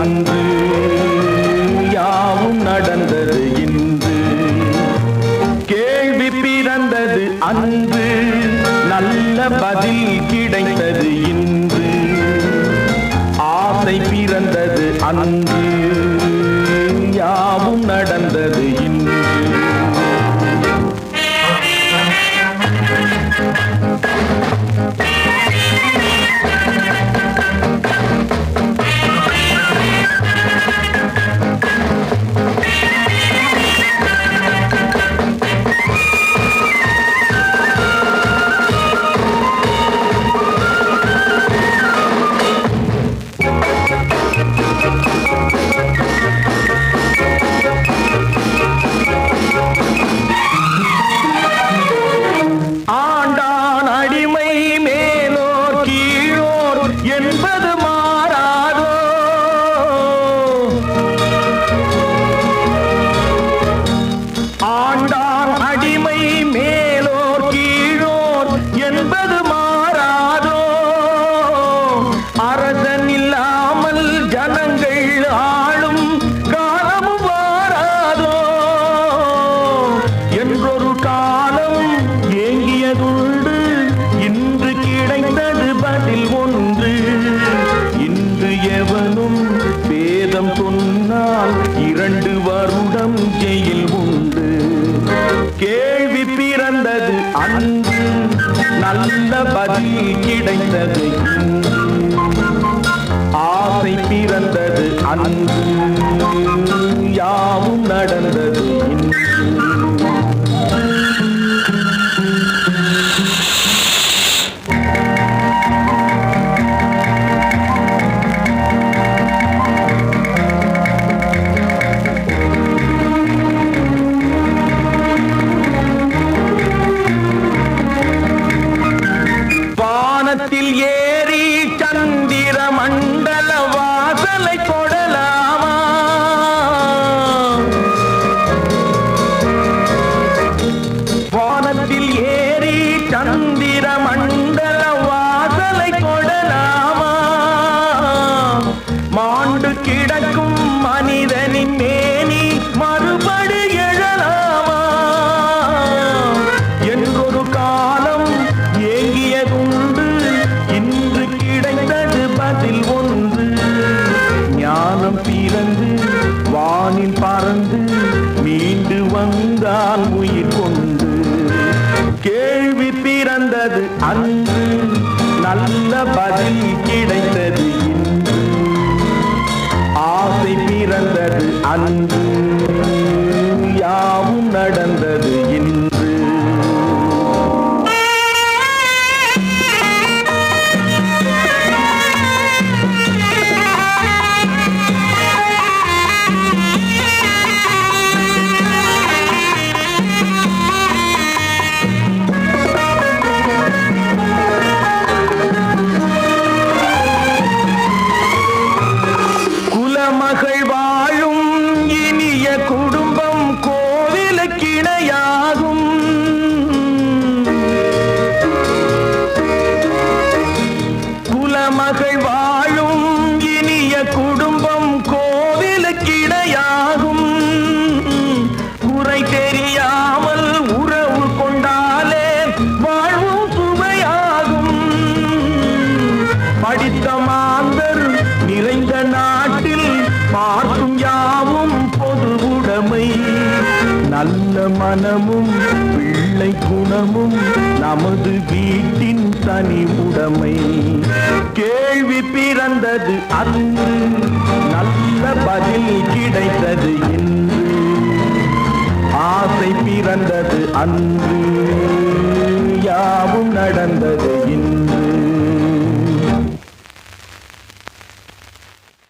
அன்று யாவும் நடந்தது இன்று. கேள்வி பிறந்தது அன்று. நல்ல பதில் வேதம் சொன்னால் இரண்டு வருடம் ஜெயில் உண்டு. கேள்வி பிறந்தது அன்பு நல்ல பதில் கிடைத்தது ஆசை பிறந்தது அன்பு யாவும் நடந்தது வானத்தில் ஏறி தான் உயிர் கொண்டு. கேள்வி பிறந்தது அன்று நல்ல பதில் கிடைத்தது இன்று. ஆசை பிறந்தது அன்று. மனமும் பிள்ளை குணமும் நமது வீட்டின் தனி உடைமை கேள்வி பிறந்தது அன்று நல்ல பதில் கிடைத்தது இன்று ஆசை பிறந்தது அன்று யாவும் நடந்தது